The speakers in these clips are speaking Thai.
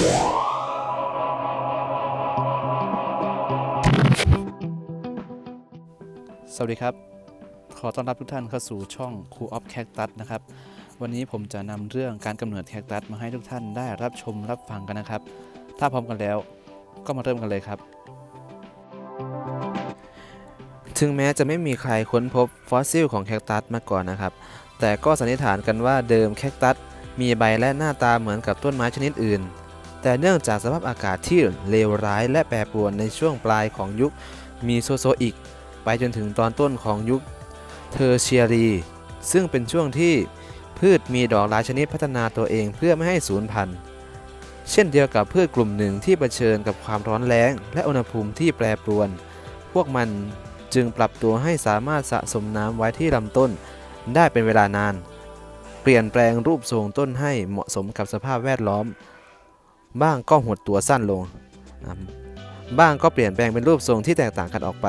สวัสดีครับ ขอต้อนรับทุกท่านเข้าสู่ช่อง Cool of Cactus นะครับ วันนี้ผมจะนำเรื่องการกำเนิดแคคตัสมาให้ทุกท่านได้รับชมรับฟังกันนะครับ ถ้าพร้อมกันแล้วก็มาเริ่มกันเลยครับ ถึงแม้จะไม่มีใครค้นพบฟอสซิลของแคคตัสมาก่อนนะครับ แต่ก็สันนิษฐานกันว่าเดิมแคคตัสมีใบและหน้าตาเหมือนกับต้นไม้ชนิดอื่น แต่เนื่องจากสภาพอากาศที่เลวร้ายและแปรปรวนในช่วงปลายของยุคมีโซโซอิกไปจนถึงตอนต้นของยุคเทอร์เชียรี ซึ่งเป็นช่วงที่พืชมีดอกหลายชนิดพัฒนาตัวเองเพื่อไม่ให้สูญพันธุ์ เช่นเดียวกับพืชกลุ่มหนึ่งที่เผชิญกับความร้อนแรงและอุณหภูมิที่แปรปรวน พวกมันจึงปรับตัวให้สามารถสะสมน้ำไว้ที่ลำต้น ได้เป็นเวลานาน เปลี่ยนแปลงรูปทรงต้นให้เหมาะสมกับสภาพแวดล้อม บ้างก็หดตัวสั้นลง บ้างก็เปลี่ยนแปลงเป็นรูปทรงที่แตกต่างกันออกไป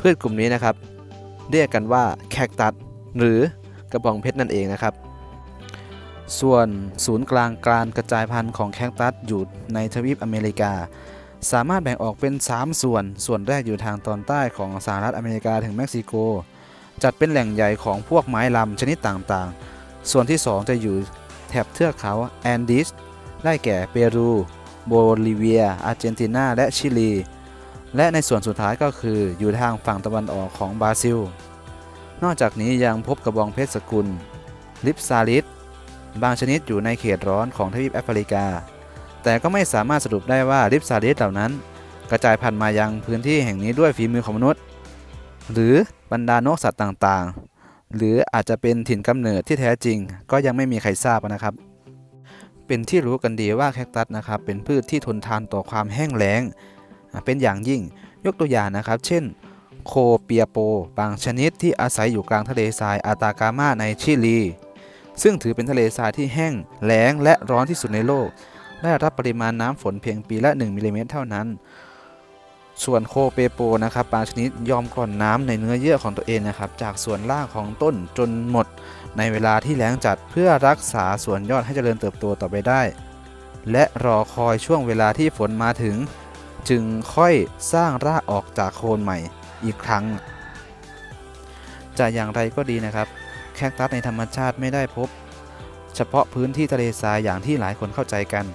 พืชกลุ่มนี้นะครับ เรียกกันว่าแคคตัสหรือกระบองเพชรนั่นเองนะครับ ส่วนศูนย์กลางการกระจายพันธุ์ของแคคตัสอยู่ในทวีปอเมริกา สามารถแบ่งออกเป็น 3 ส่วน ส่วนแรกอยู่ทางตอนใต้ของสหรัฐอเมริกาถึงเม็กซิโก จัดเป็นแหล่งใหญ่ของพวกไม้ลำชนิดต่างๆ ส่วนที่ 2 จะอยู่แถบเทือกเขาแอนดีส ได้แก่เปรู โบลิเวีย อาร์เจนตินา และชิลี และในส่วนสุดท้ายก็คืออยู่ทางฝั่งตะวันออกของบราซิล นอกจากนี้ยังพบกระบองเพชรสกุล ลิปซาลิสบางชนิดอยู่ในเขตร้อนของทวีปแอฟริกา แต่ก็ไม่สามารถสรุปได้ว่าลิปซาลิสเหล่านั้น กระจายพันธุ์มายังพื้นที่แห่งนี้ด้วยฝีมือของมนุษย์ หรือบรรดานกสัตว์ต่างๆ หรืออาจจะเป็นถิ่นกำเนิดที่แท้จริง ก็ยังไม่มีใครทราบนะครับ เป็นที่รู้กันดีว่าแคคตัสนะครับเป็นพืชที่ทนทานต่อความแห้งแล้ง เป็นอย่างยิ่งยกตัวอย่างนะครับ เช่น โคเปียโป บางชนิดที่อาศัยอยู่กลางทะเลทรายอาตากามาในชิลี ซึ่งถือเป็นทะเลทรายที่แห้งแล้งและร้อนที่สุดในโลก ได้รับปริมาณน้ำฝนเพียงปีละ 1มิลลิเมตรเท่านั้น ส่วนโคเปโปนะครับบางชนิดยอมกร่อนน้ำในเนื้อเยื่อของตัวเองนะครับ จากส่วนล่างของต้นจนหมด ในเวลาที่แล้งจัดเพื่อรักษาส่วนยอดให้เจริญเติบโตต่อไปได้ และรอคอยช่วงเวลาที่ฝนมาถึง จึงค่อยสร้างรากออกจากโคนใหม่อีกครั้ง จะอย่างไรก็ดีนะครับ แคคตัสในธรรมชาติไม่ได้พบ เฉพาะพื้นที่ทะเลทรายอย่างที่หลายคนเข้าใจกัน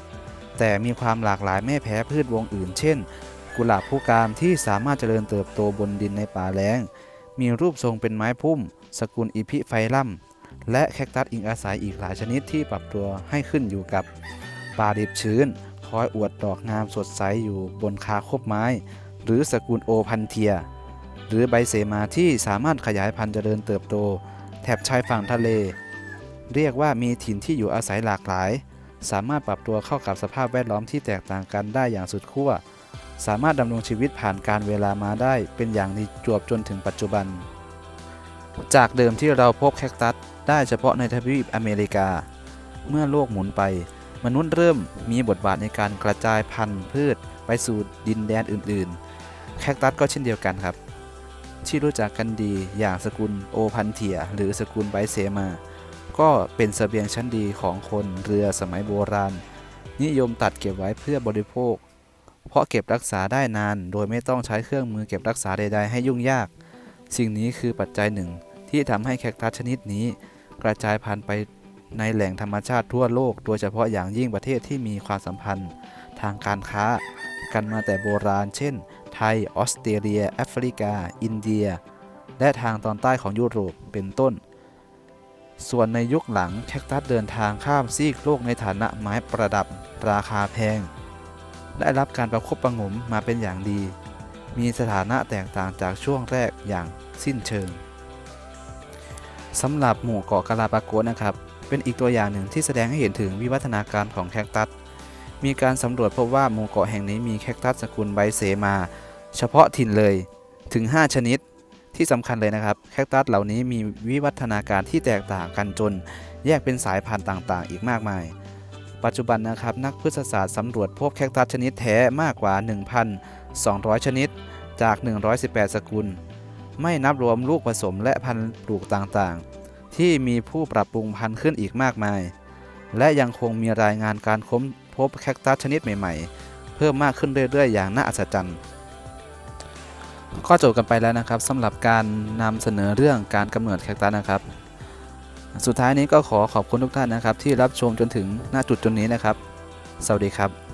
แต่มีความหลากหลายไม่แพ้พืชวงอื่น เช่น กุหลาบผู้กามที่สามารถเจริญเติบโตบนดินในป่าแล้ง มีรูปทรงเป็นไม้พุ่ม สกุลอีพิไฟลัมและแคคตัสอิงอาศัยอีกหลายชนิดที่ปรับตัวให้ขึ้นอยู่กับป่าดิบชื้น คอยอวดดอกงามสดใสอยู่บนคาคบไม้ หรือสกุลโอพันเทีย หรือใบเสมาที่สามารถขยายพันธุ์เจริญเติบโต แถบชายฝั่งทะเล เรียกว่ามีถิ่นที่อยู่อาศัยหลากหลาย สามารถปรับตัวเข้ากับสภาพแวดล้อมที่แตกต่างกันได้อย่างสุดขั้ว สามารถดำรงชีวิตผ่านการเวลามาได้เป็นอย่างดีจวบจนถึงปัจจุบัน จากเดิมที่เราพบแคคตัสได้เฉพาะในทวีปอเมริกา เมื่อโลกหมุนไป มนุษย์เริ่มมีบทบาทในการกระจายพันธุ์พืชไปสู่ดินแดนอื่นๆ แคคตัสก็เช่นเดียวกันครับ ที่รู้จักกันดีอย่างสกุลโอพันเทีย หรือสกุลไบเซมา ก็เป็นเสบียงชั้นดีของคนเรือสมัยโบราณ นิยมตัดเก็บไว้เพื่อบริโภค เพราะเก็บรักษาได้นาน โดยไม่ต้องใช้เครื่องมือเก็บรักษาใดๆให้ยุ่งยาก สิ่งนี้คือปัจจัยหนึ่ง ที่ทำให้แคคตัสชนิดนี้ กระจายพันธุ์ไปในแหล่งธรรมชาติทั่วโลก โดยเฉพาะอย่างยิ่งประเทศที่มีความสัมพันธ์ ทางการค้า กันมาแต่โบราณ เช่น ไทย ออสเตรเลีย แอฟริกา อินเดีย และทางตอนใต้ของยุโรป เป็นต้น ส่วนในยุคหลังแคคตัสเดินทางข้ามซีกโลกในฐานะไม้ประดับ ราคาแพง ได้รับการประคบประงมมาเป็นอย่างดี มีสถานะแตกต่างจากช่วงแรกอย่างสิ้นเชิงสำหรับหมู่เกาะกาลาปาโกสนะครับ เป็นอีกตัวอย่างหนึ่งที่แสดงให้เห็นถึงวิวัฒนาการของแคคตัส มีการสำรวจพบว่าหมู่เกาะแห่งนี้มีแคคตัสสกุลไบเซมา เฉพาะถิ่นเลยถึง 5 ชนิดที่สำคัญเลยนะครับ แคคตัสเหล่านี้มีวิวัฒนาการที่แตกต่างกันจน แยกเป็นสายพันธุ์ต่างๆ อีกมากมาย ปัจจุบันนะครับนักพฤกษศาสตร์สำรวจพบแคคตัสชนิดแท้มากกว่า 1,200 ชนิด จาก 118 สกุล ไม่นับรวมลูกผสมและพันธุ์ปลูกต่างๆ ที่มีผู้ปรับปรุงพันธุ์ขึ้นอีกมากมาย และยังคงมีรายงานการค้นพบแคคตัสชนิดใหม่ๆ เพิ่มมากขึ้นเรื่อยๆ อย่างน่าอัศจรรย์ก็จบกันไปแล้วนะครับสำหรับการนำเสนอเรื่องการกำเนิดแคคตัสนะครับ สุดท้ายนี้ก็ขอขอบคุณทุกท่านนะครับ ที่รับชมจนถึงหน้าจุดจนนี้นะครับ สวัสดีครับ